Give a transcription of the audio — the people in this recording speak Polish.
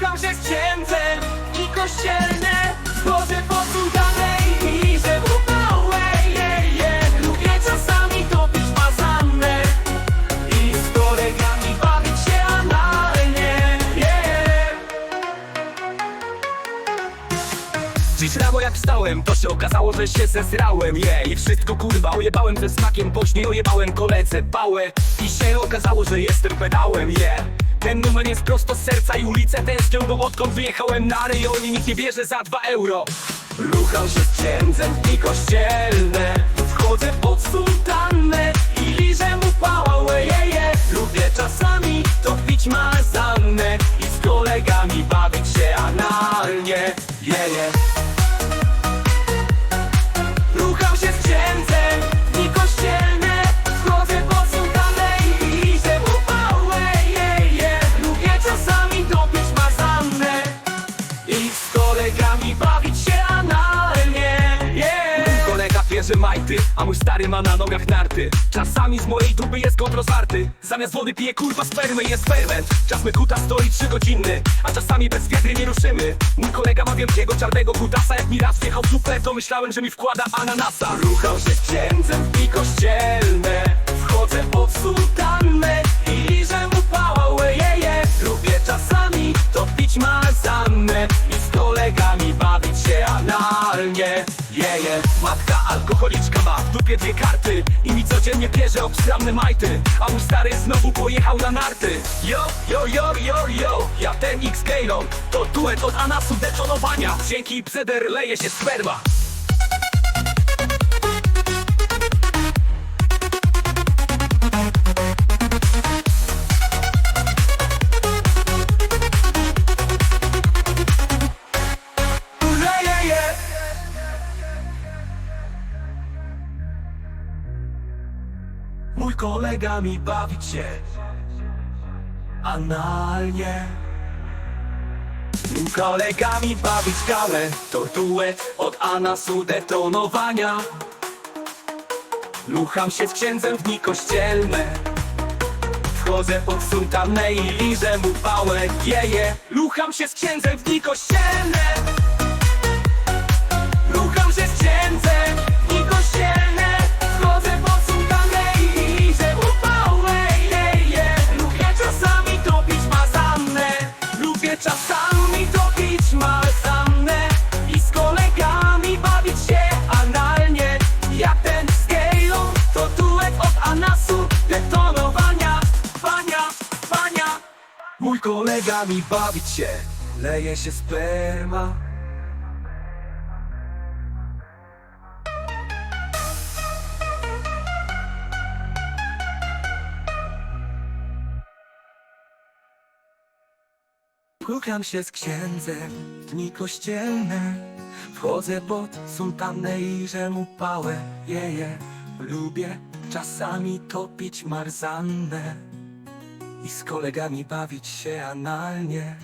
Rucham się z księdzem i kościelne Wchodzę po sultanej i że upałe je, je. Lubię czasami topić I z kolegami bawić się analnie. Dziś rano jak wstałem, to się okazało, że się zesrałem yeah. I wszystko kurwa ojebałem ze smakiem Później ojebałem koledze pałę I się okazało, że jestem pedałem yeah. Ten numer jest prosto z serca i ulicę tęsknią Bo odkąd wyjechałem na rejonie nikt nie bierze za dwa euro. Rucham się z księdzem i kościelne. Wchodzę pod sultannę bierze majty, a mój stary ma na nogach narty. Czasami z mojej dupy jest kąt rozwarty. Zamiast wody pije kurwa spermę i jest ferment. Czas mykuta stoi trzygodzinny, a czasami bez wiatry nie ruszymy. Mój kolega ma wielkiego czarnego kutasa. Jak mi raz wjechał w dupę, to myślałem, że mi wkłada ananasa. Ruchał się księdzem i kościelne. Wchodzę pod sultannę i liżę mu pałę je, je. Lubię czasami topić mazannę I z kolegami bawić się analnie. Jeje, matka alkoholiczka ma w dupie dwie karty. I mi codziennie bierze obstramne majty. A mój stary znowu pojechał na narty. Yo, yo, yo, yo, yo Ja ten X Gaylon To duet od Anasu detonowania. Dzięki Pseder leje się sperma Mój kolega mi bawić się analnie. Mój kolega mi bawić galę To duet od Anasu detonowania. Lucham się z księdzem w dni kościelne. Wchodzę pod sultannę i liżę mu pałę. Jeje, lucham się z księdzem w dni kościelne Mój kolega mi bawić się. Leje się sperma. Rucham się z księdzem dni kościelne. Wchodzę pod sultannę i że mu pałę jeje Lubię czasami topić marzannę I z kolegami bawić się analnie